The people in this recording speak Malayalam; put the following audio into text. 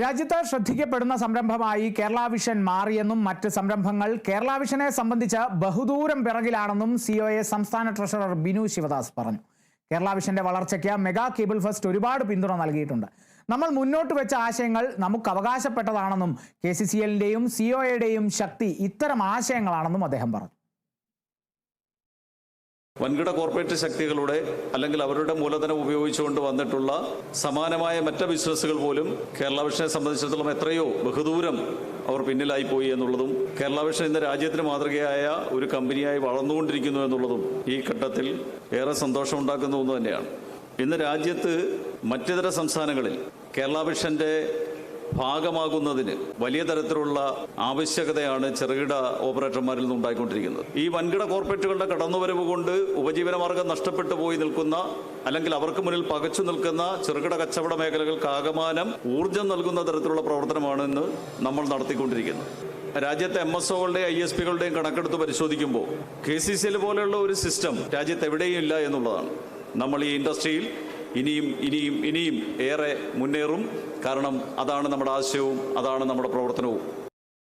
രാജ്യത്ത് ശ്രദ്ധിക്കപ്പെടുന്ന സംരംഭമായി കേരള വിഷൻ മാറിയെന്നും മറ്റ് സംരംഭങ്ങൾ കേരള വിഷനെ സംബന്ധിച്ച് ബഹുദൂരം പിറകിലാണെന്നും സി ഒ എ സംസ്ഥാന ട്രഷറർ ബിനു ശിവദാസ് പറഞ്ഞു. കേരള വിഷന്റെ വളർച്ചയ്ക്ക് മെഗാ കേബിൾ ഫസ്റ്റ് ഒരുപാട് പിന്തുണ നൽകിയിട്ടുണ്ട്. നമ്മൾ മുന്നോട്ട് വെച്ച ആശയങ്ങൾ നമുക്ക് അവകാശപ്പെട്ടതാണെന്നും കെ സി സി എല്ലിന്റെയും എയുടെയും ശക്തി ഇത്തരം ആശയങ്ങളാണെന്നും അദ്ദേഹം പറഞ്ഞു. വൻകിട കോർപ്പറേറ്റ് ശക്തികളുടെ അല്ലെങ്കിൽ അവരുടെ മൂലധനം ഉപയോഗിച്ചുകൊണ്ട് വന്നിട്ടുള്ള സമാനമായ മറ്റ് ബിസിനസ്സുകൾ പോലും കേരള വിഷനെ സംബന്ധിച്ചിടത്തോളം എത്രയോ ബഹുദൂരം അവർ പിന്നിലായി പോയി എന്നുള്ളതും കേരള വിഷൻ ഇന്ന് രാജ്യത്തിന് മാതൃകയായ ഒരു കമ്പനിയായി വളർന്നുകൊണ്ടിരിക്കുന്നു എന്നുള്ളതും ഈ ഘട്ടത്തിൽ ഏറെ സന്തോഷമുണ്ടാക്കുന്ന ഒന്ന് തന്നെയാണ്. ഇന്ന് രാജ്യത്ത് മറ്റിതര സംസ്ഥാനങ്ങളിൽ കേരള വിഷന്റെ ഭാഗമാകുന്നതിന് വലിയ തരത്തിലുള്ള ആവശ്യകതയാണ് ചെറുകിട ഓപ്പറേറ്റർമാരിൽ നിന്ന് ഉണ്ടായിക്കൊണ്ടിരിക്കുന്നത്. ഈ വൻകിട കോർപ്പറേറ്റുകളുടെ കടന്നുവരവ് കൊണ്ട് ഉപജീവനമാർഗം നഷ്ടപ്പെട്ടു പോയി നിൽക്കുന്ന അല്ലെങ്കിൽ അവർക്ക് മുന്നിൽ പകച്ചു നിൽക്കുന്ന ചെറുകിട കച്ചവട മേഖലകൾക്ക് ആകമാനം ഊർജം നൽകുന്ന തരത്തിലുള്ള പ്രവർത്തനമാണ് ഇന്ന് നമ്മൾ നടത്തിക്കൊണ്ടിരിക്കുന്നത്. രാജ്യത്തെ എം എസ് ഒകളുടെയും ഐ എസ് പികളുടെയും കണക്കെടുത്ത് പരിശോധിക്കുമ്പോൾ കെ സി സി എൽ പോലെയുള്ള ഒരു സിസ്റ്റം രാജ്യത്ത് എവിടെയും ഇല്ല എന്നുള്ളതാണ്. നമ്മൾ ഈ ഇൻഡസ്ട്രിയിൽ ഇനിയും ഇനിയും ഇനിയും ഏറെ മുന്നേറും. കാരണം അതാണ് നമ്മുടെ ആശയവും അതാണ് നമ്മുടെ പ്രവർത്തനവും.